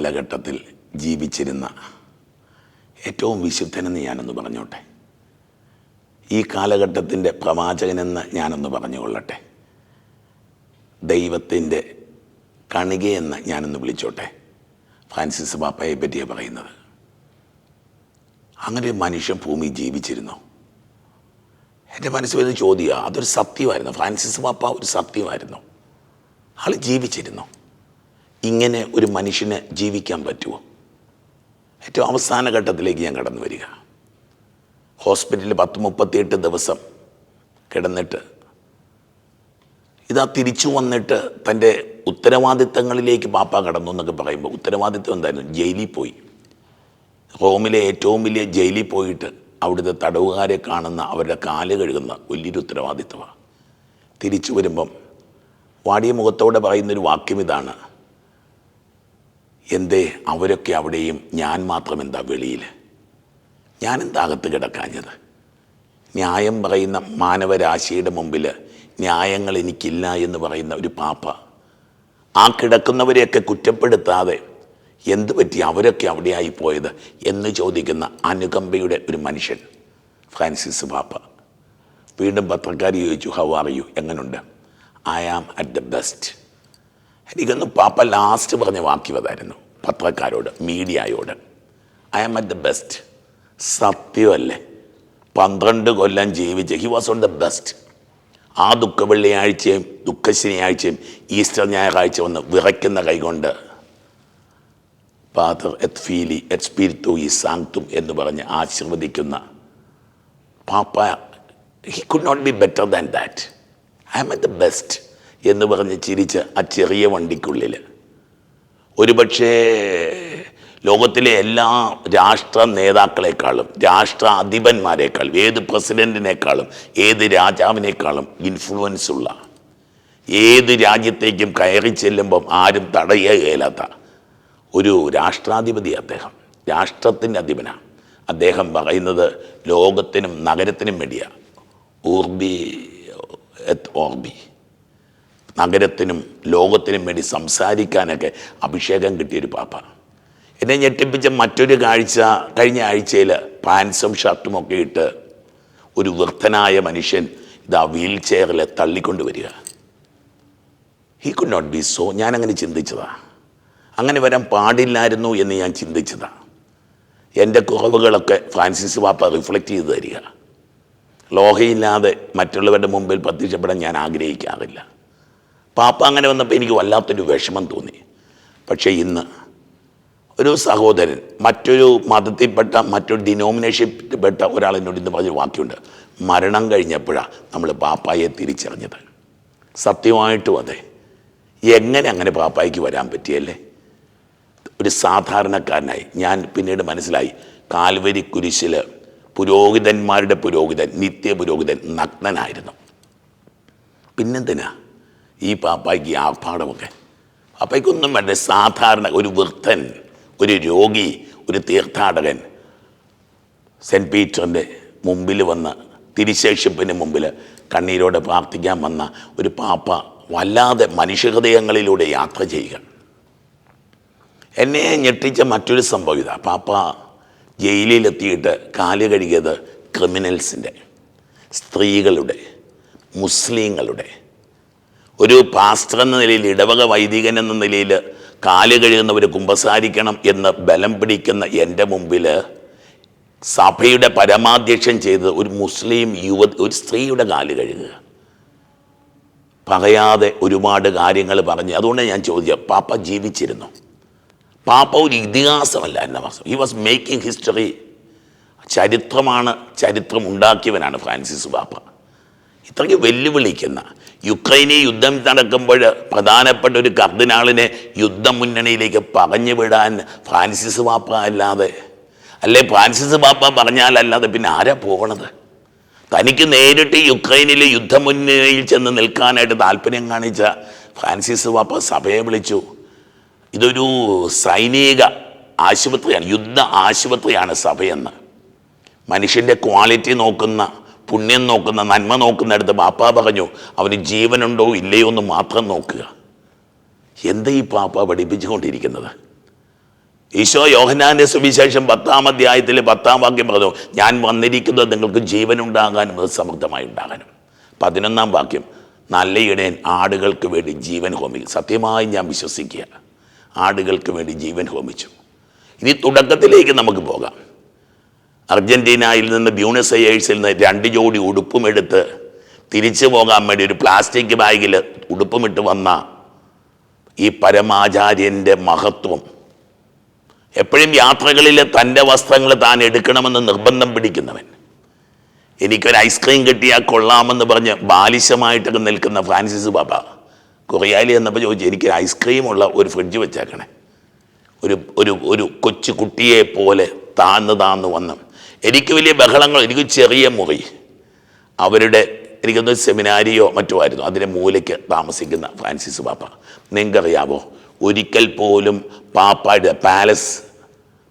കാലഘട്ടത്തിൽ ജീവിച്ചിരുന്ന ഏറ്റവും വിശുദ്ധനെന്ന് ഞാനൊന്ന് പറഞ്ഞോട്ടെ. ഈ കാലഘട്ടത്തിന്റെ പ്രവാചകനെന്ന് ഞാനൊന്ന് പറഞ്ഞുകൊള്ളട്ടെ. ദൈവത്തിന്റെ കണികയെന്ന് ഞാനൊന്ന് വിളിച്ചോട്ടെ. ഫ്രാൻസിസ് പാപ്പയെ പറ്റിയാണ് പറയുന്നത്. അങ്ങനെ ഒരു മനുഷ്യൻ ഭൂമി ജീവിച്ചിരുന്നു. എന്റെ മനസ്സിൽ വരുന്ന ചോദ്യമാണ് അതൊരു സത്യമായിരുന്നു? ഫ്രാൻസിസ് പാപ്പ ഒരു സത്യമായിരുന്നു? ആൾ ജീവിച്ചിരുന്നു? ഇങ്ങനെ ഒരു മനുഷ്യന് ജീവിക്കാൻ പറ്റുമോ? ഏറ്റവും അവസാന ഘട്ടത്തിലേക്ക് ഞാൻ കടന്നു വരിക. ഹോസ്പിറ്റലിൽ പത്ത് മുപ്പത്തിയെട്ട് ദിവസം കിടന്നിട്ട് ഇതാ തിരിച്ചു വന്നിട്ട് തന്റെ ഉത്തരവാദിത്തങ്ങളിലേക്ക് പാപ്പ കടന്നു എന്നൊക്കെ പറയുമ്പോൾ ഉത്തരവാദിത്തം എന്തായിരുന്നു? ജയിലിൽ പോയി. റോമിലെ ഏറ്റവും വലിയ ജയിലിൽ പോയിട്ട് അവിടുത്തെ തടവുകാരെ കാണുന്ന അവരുടെ കാൽ കഴുകുന്ന വലിയൊരു ഉത്തരവാദിത്തമാണ്. തിരിച്ചു വരുമ്പം വാടിയ മുഖത്തോടെ പറയുന്നൊരു വാക്യം ഇതാണ്. എന്തേ അവരൊക്കെ അവിടെയും ഞാൻ മാത്രം എന്താ വെളിയിൽ ഞാനെന്താ അകത്ത് കിടക്കാഞ്ഞത്? ന്യായം പറയുന്ന മാനവരാശിയുടെ മുമ്പിൽ ന്യായങ്ങൾ എനിക്കില്ല എന്ന് പറയുന്ന ഒരു പാപ്പ. ആ കിടക്കുന്നവരെയൊക്കെ കുറ്റപ്പെടുത്താതെ എന്ത് പറ്റി അവരൊക്കെ അവിടെയായി പോയത് എന്ന് ചോദിക്കുന്ന അനുകമ്പയുടെ ഒരു മനുഷ്യൻ ഫ്രാൻസിസ് പാപ്പ. വീണ്ടും പത്രക്കാർ ചോദിച്ചു ഹൗ ആർ യു എങ്ങനുണ്ട്? I am at the best എനിക്കൊന്ന് പാപ്പ ലാസ്റ്റ് പറഞ്ഞ വാക്യം അതായിരുന്നു പത്രക്കാരോട് മീഡിയയോട്. I am at the best സത്യമല്ലേ? പന്ത്രണ്ട് കൊല്ലം ജീവിച്ച് he was on the best ആ ദുഃഖ വെള്ളിയാഴ്ചയും ദുഃഖ ശനിയാഴ്ചയും ഈസ്റ്റർ ഞായറാഴ്ച വന്ന് വിറയ്ക്കുന്ന കൈകൊണ്ട് പാതർ എത് ഫീലി എത് സ്പിരിത്തു ഈ സാങ്തും എന്ന് പറഞ്ഞ് ആശീർവദിക്കുന്ന പാപ്പ he could not be better than that I am at the best എന്ന് പറഞ്ഞ് ചിരിച്ച് ആ ചെറിയ വണ്ടിക്കുള്ളിൽ ഒരുപക്ഷേ ലോകത്തിലെ എല്ലാ രാഷ്ട്ര നേതാക്കളെക്കാളും രാഷ്ട്ര അധിപന്മാരെക്കാളും ഏത് പ്രസിഡന്റിനേക്കാളും ഏത് രാജാവിനേക്കാളും ഇൻഫ്ലുവൻസ് ഉള്ള ഏത് രാജ്യത്തേക്കും കയറി ചെല്ലുമ്പം ആരും തടയുകയില്ലാത്ത ഒരു രാഷ്ട്രാധിപതി അദ്ദേഹം രാഷ്ട്രത്തിന്റെ അധിപനാണ് അദ്ദേഹം പറയുന്നത് ലോകത്തിനും നഗരത്തിനും വേണ്ടിയാണ് ഊർബി എത്ത് ഓർബി. നഗരത്തിനും ലോകത്തിനും വേണ്ടി സംസാരിക്കാനൊക്കെ അഭിഷേകം കിട്ടിയൊരു പാപ്പ എന്നെ ഞെട്ടിപ്പിച്ച മറ്റൊരു കാഴ്ച കഴിഞ്ഞ ആഴ്ചയിൽ പാൻസും ഷർട്ടും ഒക്കെ ഇട്ട് ഒരു വൃദ്ധനായ മനുഷ്യൻ ഇതാ വീൽ ചെയറിൽ തള്ളിക്കൊണ്ട് വരിക. He could not be so ഞാൻ അങ്ങനെ ചിന്തിച്ചതാ. അങ്ങനെ വരാൻ പാടില്ലായിരുന്നു എന്ന് ഞാൻ ചിന്തിച്ചതാ. എന്റെ കുറവുകളൊക്കെ ഫ്രാൻസിസ് വാപ്പ റിഫ്ലക്റ്റ് ചെയ്ത് തരിക. ലോഹയില്ലാതെ മറ്റുള്ളവരുടെ മുമ്പിൽ പ്രത്യക്ഷപ്പെടാൻ ഞാൻ ആഗ്രഹിക്കാറില്ല. പാപ്പ അങ്ങനെ വന്നപ്പോൾ എനിക്ക് വല്ലാത്തൊരു വിഷമം തോന്നി. പക്ഷേ ഇന്ന് ഒരു സഹോദരൻ മറ്റൊരു മതത്തിൽപ്പെട്ട മറ്റൊരു ഡിനോമിനേഷൻപ്പെട്ട ഒരാൾ എന്നോട് ഇന്ന് പറഞ്ഞൊരു വാക്യമുണ്ട്. മരണം കഴിഞ്ഞപ്പോഴാണ് നമ്മൾ പാപ്പായെ തിരിച്ചറിഞ്ഞത്. സത്യമായിട്ടും അതെ. എങ്ങനെ അങ്ങനെ പാപ്പായ്ക്ക് വരാൻ പറ്റിയല്ലേ? ഒരു സാധാരണക്കാരനായി ഞാൻ പിന്നീട് മനസ്സിലായി. കാൽവരി കുരിശിൽ പുരോഹിതന്മാരുടെ പുരോഹിതൻ നിത്യ പുരോഹിതൻ നഗ്നനായിരുന്നു. പിന്നെന്തിനാ? ഈ പാപ്പായ്ക്ക് ആർഭാടമൊക്കെ. പാപ്പായ്ക്കൊന്നും വേണ്ട സാധാരണ ഒരു വൃദ്ധൻ ഒരു രോഗി ഒരു തീർത്ഥാടകൻ. സെന്റ് പീറ്ററിന്റെ മുമ്പിൽ വന്ന തിരിശേഷിപ്പിന് മുമ്പിൽ കണ്ണീരോടെ പ്രാർത്ഥിക്കാൻ വന്ന ഒരു പാപ്പ വല്ലാതെ മനുഷ്യഹൃദയങ്ങളിലൂടെ യാത്ര ചെയ്യുക. എന്നെ ഞെട്ടിച്ച മറ്റൊരു സംഭവം ഇതാ. പാപ്പ ജയിലിലെത്തിയിട്ട് കാൽ കഴുകിയത് ക്രിമിനൽസിന്റെ സ്ത്രീകളുടെ മുസ്ലിങ്ങളുടെ ഒരു പാസ്റ്റർ എന്ന നിലയിൽ ഇടവക വൈദികൻ എന്ന നിലയിൽ കാൽ കഴുകുന്നവർ കുമ്പസാരിക്കണം എന്ന് ബലം പിടിക്കുന്ന എന്റെ മുമ്പിൽ സഭയുടെ പരമാധ്യക്ഷൻ ചെയ്ത് ഒരു മുസ്ലിം യുവ ഒരു സ്ത്രീയുടെ കാൽ കഴുകുക. പറയാതെ ഒരുപാട് കാര്യങ്ങൾ പറഞ്ഞ് അതുകൊണ്ട് ഞാൻ ചോദിച്ച പാപ്പ ജീവിച്ചിരുന്നു. പാപ്പ ഒരു ഇതിഹാസമല്ല എന്ന മാസം ഹി വാസ് മേക്കിംഗ് ഹിസ്റ്ററി ചരിത്രമാണ് ചരിത്രം ഉണ്ടാക്കിയവനാണ് ഫ്രാൻസിസ് പാപ്പ. ഇത്രയ്ക്ക് വെല്ലുവിളിക്കുന്ന യുക്രൈനിൽ യുദ്ധം നടക്കുമ്പോൾ പ്രധാനപ്പെട്ട ഒരു കർദിനാളിനെ യുദ്ധ മുന്നണിയിലേക്ക് പറഞ്ഞു വിടാൻ ഫ്രാൻസിസ് പാപ്പ അല്ലാതെ. അല്ലെ ഫ്രാൻസിസ് വാപ്പ പറഞ്ഞാലല്ലാതെ പിന്നെ ആരാ പോകണത്? തനിക്ക് നേരിട്ട് യുക്രൈനിലെ യുദ്ധമുന്നണിയിൽ ചെന്ന് നിൽക്കാനായിട്ട് താല്പര്യം കാണിച്ച ഫ്രാൻസിസ് വാപ്പ സഭയെ വിളിച്ചു. ഇതൊരു സൈനിക ആശുപത്രിയാണ് യുദ്ധ ആശുപത്രിയാണ് സഭയെന്ന്. മനുഷ്യന്റെ ക്വാളിറ്റി നോക്കുന്ന പുണ്യം നോക്കുന്ന നന്മ നോക്കുന്നിടത്ത് പാപ്പ പറഞ്ഞു അവന് ജീവനുണ്ടോ ഇല്ലയോ എന്ന് മാത്രം നോക്കുക. എന്താ ഈ പാപ്പ പഠിപ്പിച്ചുകൊണ്ടിരിക്കുന്നത്? ഈശോ യോഹനാന്റെ സുവിശേഷം പത്താം അധ്യായത്തിൽ പത്താം വാക്യം പറഞ്ഞു ഞാൻ വന്നിരിക്കുന്നത് നിങ്ങൾക്ക് ജീവനുണ്ടാകാനും അത് സമൃദ്ധമായി ഉണ്ടാകാനും. പതിനൊന്നാം വാക്യം നല്ല ഇടയൻ ആടുകൾക്ക് വേണ്ടി ജീവൻ ഹോമിക്കും. സത്യമായി ഞാൻ വിശ്വസിക്കുക. ആടുകൾക്ക് വേണ്ടി ജീവൻ ഹോമിച്ചു. ഇനി തുടക്കത്തിലേക്ക് നമുക്ക് പോകാം. അർജന്റീനയിൽ നിന്ന് ബ്യൂണസ് അയേഴ്സിൽ നിന്ന് രണ്ട് ജോഡി ഉടുപ്പും എടുത്ത് തിരിച്ചു പോകാൻ വേണ്ടി ഒരു പ്ലാസ്റ്റിക് ബാഗിൽ ഉടുപ്പുമിട്ട് വന്ന ഈ പരമാചാര്യന്റെ മഹത്വം. എപ്പോഴും യാത്രകളിൽ തന്റെ വസ്ത്രങ്ങൾ താൻ എടുക്കണമെന്ന് നിർബന്ധം പിടിക്കുന്നവൻ. എനിക്കൊരു ഐസ്ക്രീം കിട്ടിയാൽ കൊള്ളാമെന്ന് പറഞ്ഞ് ബാലിശമായിട്ടൊക്കെ നിൽക്കുന്ന ഫ്രാൻസിസ് ബാബ കൊറിയാലി എന്നപ്പോൾ ചോദിച്ചു എനിക്കൊരു ഐസ്ക്രീമുള്ള ഒരു ഫ്രിഡ്ജ് വെച്ചേക്കണേ. ഒരു ഒരു ഒരു കൊച്ചു കുട്ടിയെ പോലെ താന്ന് താന്ന് വന്ന് എനിക്ക് വലിയ ബഹളങ്ങൾ എനിക്ക് ചെറിയ മുറി. അവരുടെ എനിക്കൊന്ന് സെമിനാരിയോ മറ്റോ ആയിരുന്നു. അതിന്റെ മൂലയ്ക്ക് താമസിക്കുന്ന ഫ്രാൻസിസ് പാപ്പ. നിങ്ങൾക്കറിയാവോ ഒരിക്കൽ പോലും പാപ്പയുടെ പാലസ്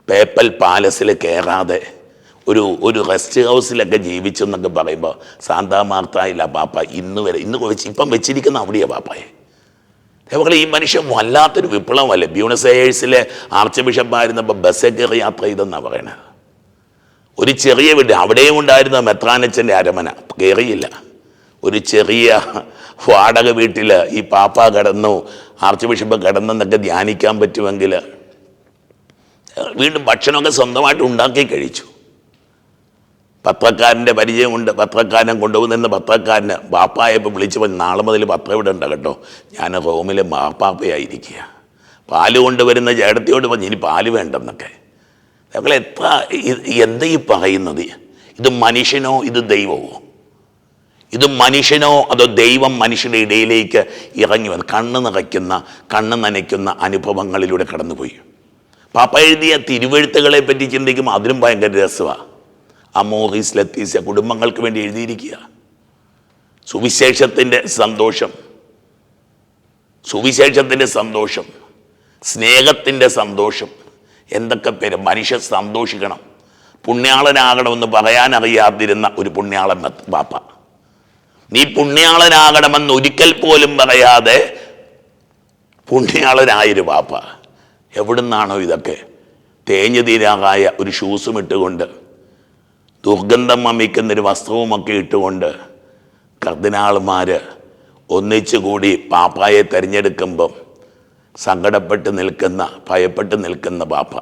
പേപ്പൽ പാലസിൽ കയറാതെ ഒരു ഒരു റെസ്റ്റ് ഹൗസിലൊക്കെ ജീവിച്ചു എന്നൊക്കെ പറയുമ്പോൾ സാന്താ മാർത്തായില്ല പാപ്പ ഇന്ന് വരെ ഇന്ന് വെച്ച് ഇപ്പം വെച്ചിരിക്കുന്ന അവിടെയാണ് പാപ്പായെ. അതേപോലെ ഈ മനുഷ്യൻ വല്ലാത്തൊരു വിപ്ലവമല്ലേ? ബ്യൂണസ് എയേഴ്സിലെ ആർച്ച് ബിഷപ്പായിരുന്നപ്പോൾ ബസ്സൊക്കെ യാത്ര ചെയ്തെന്നാണ് പറയണത് ഒരു ചെറിയ വീട് അവിടെയും ഉണ്ടായിരുന്ന മെത്രാനച്ചന്റെ അരമന. കയറിയില്ല ഒരു ചെറിയ വാടക വീട്ടിൽ ഈ പാപ്പ കിടന്നു ആർച്ച് ബിഷപ്പ് കിടന്നെന്നൊക്കെ ധ്യാനിക്കാൻ പറ്റുമെങ്കിൽ വീണ്ടും ഭക്ഷണമൊക്കെ സ്വന്തമായിട്ട് ഉണ്ടാക്കി കഴിച്ചു. പത്രക്കാരന്റെ പരിചയമുണ്ട്. പത്രക്കാരൻ കൊണ്ടുപോകുന്ന പത്രക്കാരന് ബാപ്പായപ്പോൾ വിളിച്ചു പറഞ്ഞു നാളെ മുതൽ പത്രം ഇവിടെ ഉണ്ട് കേട്ടോ. ഞാൻ റോമിലെ മാപ്പാപ്പയായിരിക്കുക പാൽ കൊണ്ടുവരുന്ന ചേട്ടത്തിയോട് പറഞ്ഞു ഇനി പാൽ വേണ്ടെന്നൊക്കെ. ഞങ്ങൾ എത്ര എന്താ ഈ പറയുന്നത്? ഇത് മനുഷ്യനോ ഇത് ദൈവമോ? ഇത് മനുഷ്യനോ അതോ ദൈവം മനുഷ്യരുടെ ഇടയിലേക്ക് ഇറങ്ങി വന്ന് കണ്ണ് നിറയ്ക്കുന്ന കണ്ണ് നനയ്ക്കുന്ന അനുഭവങ്ങളിലൂടെ കടന്നുപോയി. പാപ്പ എഴുതിയ തിരുവഴുത്തുകളെ പറ്റി ചിന്തിക്കുമ്പോൾ അതിലും ഭയങ്കര രസമാണ് അമോഹിസ് ലത്തീസ കുടുംബങ്ങൾക്ക് വേണ്ടി എഴുതിയിരിക്കുക. സുവിശേഷത്തിന്റെ സന്തോഷം. സുവിശേഷത്തിന്റെ സന്തോഷം. സ്നേഹത്തിന്റെ സന്തോഷം. എന്തൊക്കെ പേര്? മനുഷ്യൻ സന്തോഷിക്കണം. പുണ്യാളനാകണമെന്ന് പറയാനറിയാതിരുന്ന ഒരു പുണ്യാളൻ ബാപ്പ നീ പുണ്യാളനാകണമെന്ന് ഒരിക്കൽ പോലും പറയാതെ പുണ്യാളനായൊരു ബാപ്പ എവിടുന്നാണോ ഇതൊക്കെ? തേഞ്ഞു തീരാകായ ഒരു ഷൂസും ഇട്ടുകൊണ്ട് ദുർഗന്ധം വമിക്കുന്നൊരു വസ്ത്രവുമൊക്കെ ഇട്ടുകൊണ്ട് കർദിനാൾമാർ ഒന്നിച്ചുകൂടി പാപ്പായെ തിരഞ്ഞെടുക്കുമ്പം സങ്കടപ്പെട്ട് നിൽക്കുന്ന ഭയപ്പെട്ട് നിൽക്കുന്ന പാപ്പ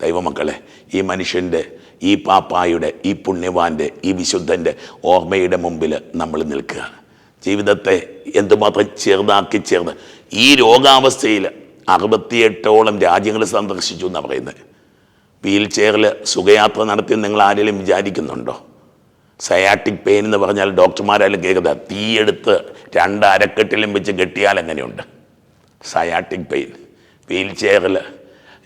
ദൈവമക്കളെ ഈ മനുഷ്യന്റെ ഈ പാപ്പായുടെ ഈ പുണ്യവാന്റെ ഈ വിശുദ്ധന്റെ ഓർമ്മയുടെ മുമ്പിൽ നമ്മൾ നിൽക്കുക. ജീവിതത്തെ എന്തുമാത്രം ചെറുതാക്കി ചേർന്ന് ഈ രോഗാവസ്ഥയിൽ അറുപത്തിയെട്ടോളം രാജ്യങ്ങൾ സന്ദർശിച്ചു എന്നാണ് പറയുന്നത്. വീൽ ചെയറിൽ സുഖയാത്ര നടത്തി നിങ്ങൾ ആരെങ്കിലും വിചാരിക്കുന്നുണ്ടോ? സയാറ്റിക് പെയിൻ എന്ന് പറഞ്ഞാൽ ഡോക്ടർമാരാലും കേൾക്കുന്നത് തീയെടുത്ത് രണ്ട് അരക്കെട്ടിലും വെച്ച് കെട്ടിയാൽ എങ്ങനെയുണ്ട്? സയാറ്റിക് പെയിൻ വീൽ ചെയറിൽ.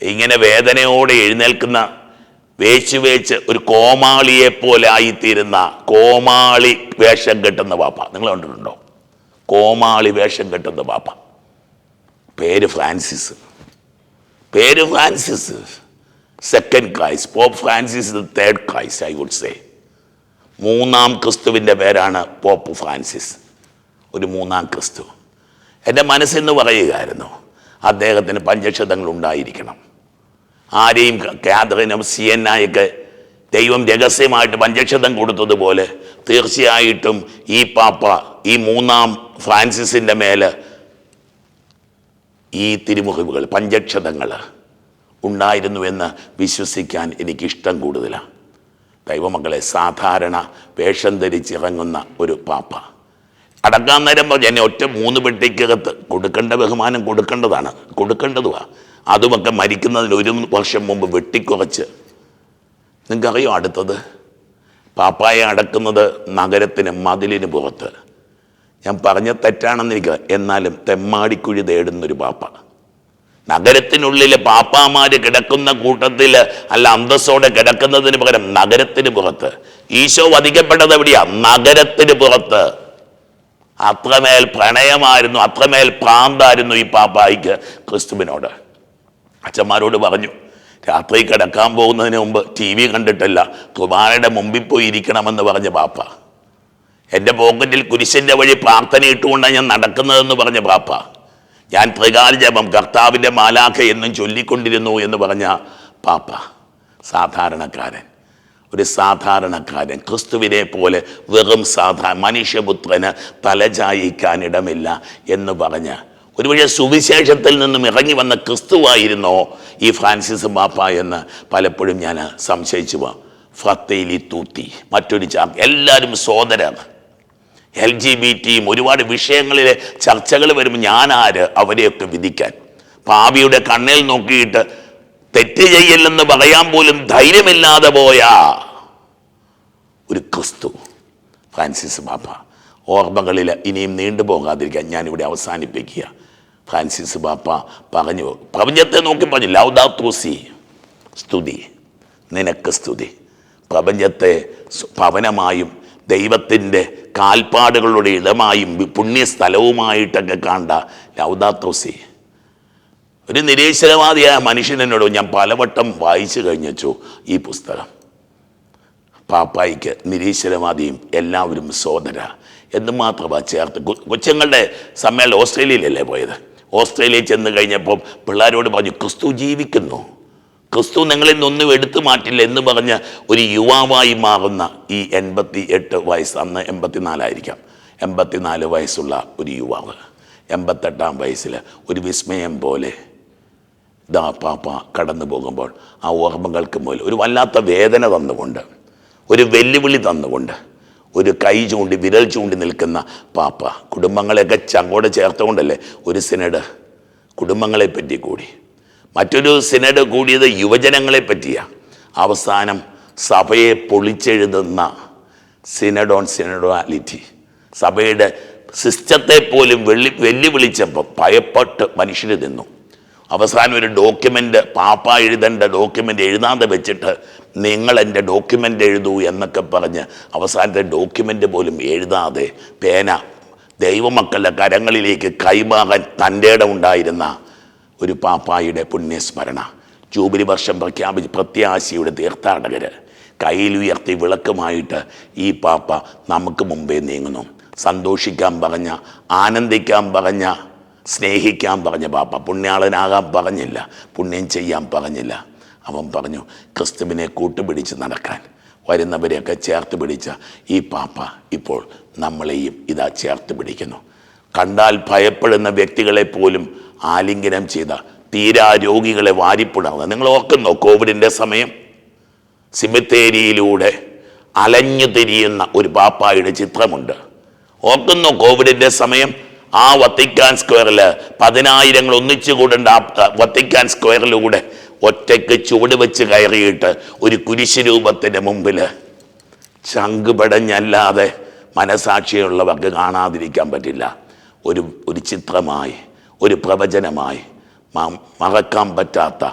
ഇങ്ങനെ വേദനയോടെ എഴുന്നേൽക്കുന്ന വേച്ച് വേച്ച് ഒരു കോമാളിയെ പോലെ ആയിത്തീരുന്ന കോമാളി വേഷം കെട്ടുന്ന പാപ്പ നിങ്ങൾ കണ്ടിട്ടുണ്ടോ? കോമാളി വേഷം കെട്ടുന്ന പാപ്പ പേര് ഫ്രാൻസിസ്. പേര് Francis. Second Christ pope Francis third Christ I would say. മൂന്നാം ക്രിസ്തുവിന്റെ പേരാണ് പോപ്പ് ഫ്രാൻസിസ്. ഒരു മൂന്നാം ക്രിസ്തു. എന്റെ മനസ്സെന്ന് പറയുകയായിരുന്നു. അദ്ദേഹത്തിന് പഞ്ചക്ഷതങ്ങൾ ഉണ്ടായിരിക്കണം. ആരെയും കാതറിനും സി എൻ ആയൊക്കെ ദൈവം രഹസ്യമായിട്ട് പഞ്ചക്ഷതം കൊടുത്തതുപോലെ തീർച്ചയായിട്ടും ഈ പാപ്പ ഈ മൂന്നാം ഫ്രാൻസിസിന്റെ മേൽ ഈ തിരുമുഖവുകൾ പഞ്ചക്ഷതങ്ങൾ ഉണ്ടായിരുന്നുവെന്ന് വിശ്വസിക്കാൻ എനിക്കിഷ്ടം കൂടുതലാണ് ദൈവമക്കളെ സാധാരണ വേഷം ധരിച്ചിറങ്ങുന്ന ഒരു പാപ്പ. അടക്കാൻ നേരം പറഞ്ഞു എന്നെ ഒറ്റ മൂന്ന് പെട്ടിക്കകത്ത് കൊടുക്കേണ്ട ബഹുമാനം കൊടുക്കേണ്ടതാണ്. കൊടുക്കേണ്ടതുമാണ് അതുമൊക്കെ മരിക്കുന്നതിന് ഒരു വർഷം മുമ്പ് വെട്ടിക്കുറച്ച്. നിങ്ങൾക്കറിയോ അടുത്തത്? പാപ്പായെ അടക്കുന്നത് നഗരത്തിന് മതിലിന് പുറത്ത്. ഞാൻ പറഞ്ഞ തെറ്റാണെന്ന് എനിക്ക് എന്നാലും തെമ്മാടിക്കുഴി തേടുന്നൊരു പാപ്പ. നഗരത്തിനുള്ളിൽ പാപ്പാമാർ കിടക്കുന്ന കൂട്ടത്തിൽ അല്ല അന്തസ്സോടെ കിടക്കുന്നതിന് പകരം നഗരത്തിന് പുറത്ത്. ഈശോ വധിക്കപ്പെട്ടത് എവിടെയാ? നഗരത്തിന് പുറത്ത്. അത്രമേൽ പ്രണയമായിരുന്നു അത്രമേൽ പ്രാന്തായിരുന്നു ഈ പാപ്പായിക്ക് ക്രിസ്തുവിനോട്. അച്ഛന്മാരോട് പറഞ്ഞു രാത്രി കിടക്കാൻ പോകുന്നതിന് മുമ്പ് ടി വി കണ്ടിട്ടല്ല കുമാരയുടെ മുമ്പിൽ പോയി ഇരിക്കണമെന്ന് പറഞ്ഞ പാപ്പ. എന്റെ പോക്കറ്റിൽ കുരിശിന്റെ വഴി പ്രാർത്ഥന ഇട്ടുകൊണ്ടാണ് ഞാൻ നടക്കുന്നതെന്ന് പറഞ്ഞ പാപ്പ. ഞാൻ ത്രികാല ജപം കർത്താവിന്റെ മാലാഖ എന്നും ചൊല്ലിക്കൊണ്ടിരുന്നു എന്ന് പറഞ്ഞ പാപ്പ. സാധാരണക്കാരൻ. ഒരു സാധാരണക്കാരൻ ക്രിസ്തുവിനെ പോലെ വെറും സാധാരണ മനുഷ്യപുത്രന് തലചായിക്കാനിടമില്ല എന്ന് പറഞ്ഞ് ഒരുപക്ഷെ സുവിശേഷത്തിൽ നിന്നും ഇറങ്ങി വന്ന ക്രിസ്തുവായിരുന്നോ ഈ ഫ്രാൻസിസ് ബാപ്പ എന്ന് പലപ്പോഴും ഞാൻ സംശയിച്ചു പോവാം ഫത്തേലി തൂത്തി മറ്റൊരു ചാക്ക് എല്ലാവരും സോദരർ. എൽ ജി ബി ടിയും ഒരുപാട് വിഷയങ്ങളിലെ ചർച്ചകൾ വരുമ്പോൾ ഞാനാര് അവരെയൊക്കെ വിധിക്കാൻ. പാപിയുടെ കണ്ണിൽ നോക്കിയിട്ട് തെറ്റ് ചെയ്യില്ലെന്ന് പറയാൻ പോലും ധൈര്യമില്ലാതെ പോയ ഒരു ക്രിസ്തു ഫ്രാൻസിസ് ബാപ്പ. ഓർമ്മകളിൽ ഇനിയും നീണ്ടു പോകാതിരിക്കാൻ ഞാനിവിടെ അവസാനിപ്പിക്കുക. ഫ്രാൻസിസ് ബാപ്പ പറഞ്ഞു പ്രപഞ്ചത്തെ നോക്കി പറഞ്ഞു ലൗദാ തൂസി സ്തുതി നിനക്ക് സ്തുതി. പ്രപഞ്ചത്തെ ഭവനമായും ദൈവത്തിന്റെ കാൽപ്പാടുകളുടെ ഇടമായും പുണ്യസ്ഥലവുമായിട്ടൊക്കെ കണ്ട ലൗദാത്തോസി ഒരു നിരീശ്വരവാദിയായ മനുഷ്യൻ എന്നോട് ഞാൻ പലവട്ടം വായിച്ചു കഴിഞ്ഞു ഈ പുസ്തകം. പാപ്പായിക്ക് നിരീശ്വരവാദിയും എല്ലാവരും സോദര എന്ന് മാത്രമാണ് ചേർത്ത്. കൊച്ചുങ്ങളുടെ സമ്മേളനം ഓസ്ട്രേലിയയിലല്ലേ പോയത്? ഓസ്ട്രേലിയയിൽ ചെന്ന് കഴിഞ്ഞപ്പോൾ പിള്ളേരോട് പറഞ്ഞു ക്രിസ്തു ജീവിക്കുന്നു. ക്രിസ്തു നിങ്ങളിൽ നിന്നൊന്നും എടുത്തു മാറ്റില്ല എന്ന് പറഞ്ഞ ഒരു യുവാവായി മാറുന്ന ഈ എൺപത്തി എട്ട് വയസ്സ് അന്ന് എൺപത്തിനാലായിരിക്കാം. എൺപത്തിനാല് വയസ്സുള്ള ഒരു യുവാവ്. എൺപത്തെട്ടാം വയസ്സിൽ ഒരു വിസ്മയം പോലെ ദാ പാപ്പ കടന്നു പോകുമ്പോൾ ആ ഓർമ്മകൾക്ക് മുതൽ ഒരു വല്ലാത്ത വേദന തന്നുകൊണ്ട് ഒരു വെല്ലുവിളി തന്നുകൊണ്ട് ഒരു കൈ ചൂണ്ടി വിരൽ ചൂണ്ടി നിൽക്കുന്ന പാപ്പ കുടുംബങ്ങളെയൊക്കെ ചങ്ങോട് ചേർത്തുകൊണ്ടല്ലേ ഒരു സിനഡ് കുടുംബങ്ങളെ പറ്റി കൂടി. മറ്റൊരു സിനഡ് കൂടിയത് യുവജനങ്ങളെ പറ്റിയാണ് അവസാനം സഭയെ പൊളിച്ചെഴുതുന്ന സിനഡോൺ സിനഡോലിറ്റി സഭയുടെ സിസ്റ്റത്തെ പോലും വെള്ളി വെല്ലുവിളിച്ചപ്പോൾ ഭയപ്പെട്ട് മനുഷ്യർ നിന്നു അവസാനം ഒരു ഡോക്യുമെന്റ് പാപ്പ എഴുതേണ്ട ഡോക്യുമെന്റ് എഴുതാതെ വെച്ചിട്ട് നിങ്ങൾ എന്റെ ഡോക്യുമെന്റ് എഴുതൂ എന്നൊക്കെ പറഞ്ഞ് അവസാനത്തെ ഡോക്യുമെന്റ് പോലും എഴുതാതെ പേന ദൈവമക്കളുടെ കരങ്ങളിലേക്ക് കൈമാകാൻ തന്റെ ഉണ്ടായിരുന്ന ഒരു പാപ്പായുടെ പുണ്യസ്മരണ. ജൂബിലി വർഷം പ്രഖ്യാപിച്ച് പ്രത്യാശയുടെ തീർത്ഥാടകർ കയ്യിൽ ഉയർത്തി വിളക്കുമായിട്ട് ഈ പാപ്പ നമുക്ക് മുമ്പേ നീങ്ങുന്നു. സന്തോഷിക്കാൻ പറഞ്ഞ ആനന്ദിക്കാൻ പറഞ്ഞ സ്നേഹിക്കാൻ പറഞ്ഞ പാപ്പ പുണ്യാളനാകാൻ പറഞ്ഞില്ല. പുണ്യം ചെയ്യാൻ പറഞ്ഞില്ല. അവൻ പറഞ്ഞു ക്രിസ്തുവിനെ കൂട്ടുപിടിച്ച് നടക്കാൻ വരുന്നവരെയൊക്കെ ചേർത്ത് പിടിച്ച ഈ പാപ്പ ഇപ്പോൾ നമ്മളെയും ഇതാ ചേർത്ത് പിടിക്കുന്നു. കണ്ടാൽ ഭയപ്പെടുന്ന വ്യക്തികളെ പോലും ആലിംഗനം ചെയ്ത തീരാ രോഗികളെ വാരിപ്പുണർന്ന്. നിങ്ങൾ ഓർക്കുന്നോ കോവിഡിന്റെ സമയം? സിമിത്തേരിയിലൂടെ അലഞ്ഞു തിരിയുന്ന ഒരു പാപ്പായുടെ ചിത്രമുണ്ട്. ഓർക്കുന്നു കോവിഡിന്റെ സമയം? ആ വത്തിക്കാൻ സ്ക്വയറിൽ പതിനായിരങ്ങൾ ഒന്നിച്ചു കൂടേണ്ട ആ വത്തിക്കാൻ സ്ക്വയറിലൂടെ ഒറ്റയ്ക്ക് ചുവട് വെച്ച് കയറിയിട്ട് ഒരു കുരിശ് രൂപത്തിന്റെ മുമ്പിൽ ചങ്കുപടഞ്ഞല്ലാതെ മനസാക്ഷിയുള്ളവർക്ക് കാണാതിരിക്കാൻ പറ്റില്ല. ഒരു ഒരു ചിത്രമായി ഒരു പ്രവചനമായി മറക്കാൻ പറ്റാത്ത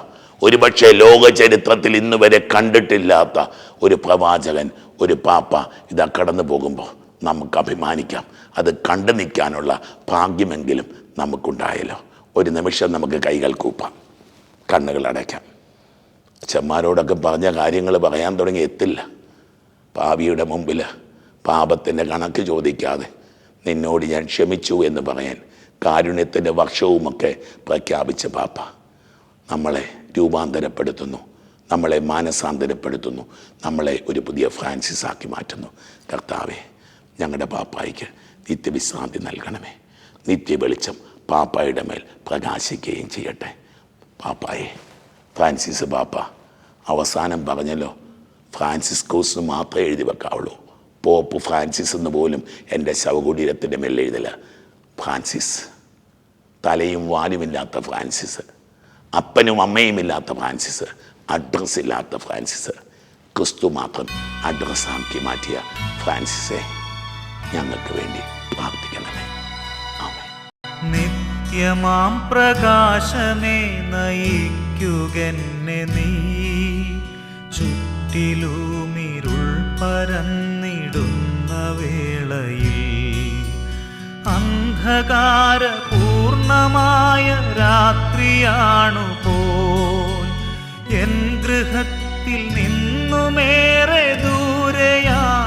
ഒരുപക്ഷെ ലോക ചരിത്രത്തിൽ ഇന്നുവരെ കണ്ടിട്ടില്ലാത്ത ഒരു പ്രവാചകൻ ഒരു പാപ്പ ഇതാ കടന്നു പോകുമ്പോൾ നമുക്ക് അഭിമാനിക്കാം. അത് കണ്ടു നിൽക്കാനുള്ള ഭാഗ്യമെങ്കിലും നമുക്കുണ്ടായല്ലോ. ഒരു നിമിഷം നമുക്ക് കൈകൾ കൂപ്പാം. കണ്ണുകൾ അടയ്ക്കാം. ചെമ്മാരോടൊക്കെ പറഞ്ഞ കാര്യങ്ങൾ പറയാൻ തുടങ്ങി എത്തില്ല. പാവിയുടെ മുമ്പിൽ പാപത്തിന്റെ കണക്ക് ചോദിക്കാതെ നിന്നോട് ഞാൻ ക്ഷമിച്ചു എന്ന് പറയാൻ കാരുണ്യത്തിന്റെ വർഷവുമൊക്കെ പ്രഖ്യാപിച്ച പാപ്പ നമ്മളെ രൂപാന്തരപ്പെടുത്തുന്നു. നമ്മളെ മാനസാന്തരപ്പെടുത്തുന്നു. നമ്മളെ ഒരു പുതിയ ഫ്രാൻസിസ് ആക്കി മാറ്റുന്നു. കർത്താവെ ഞങ്ങളുടെ പാപ്പായിക്ക് നിത്യവിശ്രാന്തി നൽകണമേ. നിത്യ വെളിച്ചം പാപ്പായുടെ മേൽ പ്രകാശിക്കുകയും ചെയ്യട്ടെ. പാപ്പായെ ഫ്രാൻസിസ് പാപ്പ അവസാനം പറഞ്ഞല്ലോ ഫ്രാൻസിസ്കോസ് മാത്രമേ എഴുതി വെക്കാവുള്ളൂ. പോപ്പ് ഫ്രാൻസിസ് എന്ന് പോലും എന്റെ ശവകുടീരത്തിന്റെ മേൽ എഴുതല ഫ്രാൻസിസ് തലയും വാലുമില്ലാത്ത ഫ്രാൻസിസ് അപ്പനും അമ്മയും ഇല്ലാത്ത ഫ്രാൻസിസ് അഡ്രസ് ഇല്ലാത്ത ഫ്രാൻസിസ് ക്രിസ്തു മാത്രം അഡ്രസ്സാക്കി മാറ്റിയ ഫ്രാൻസിസെ. ഞങ്ങൾക്ക് വേണ്ടി പ്രാർത്ഥിക്കണമേ. ആമേ നിത്യമാം പ്രകാശമേ നയിക്കുകെന്നെ നീ. ചുറ്റിലുമിരുൾ പരന്നിടുന്ന വേളയിൽ അന്ധകാര പൂർണമായ രാത്രിയാണു പോൽ. എൻ ഗൃഹത്തിൽ നിന്നുമേറെ ദൂരെയാണു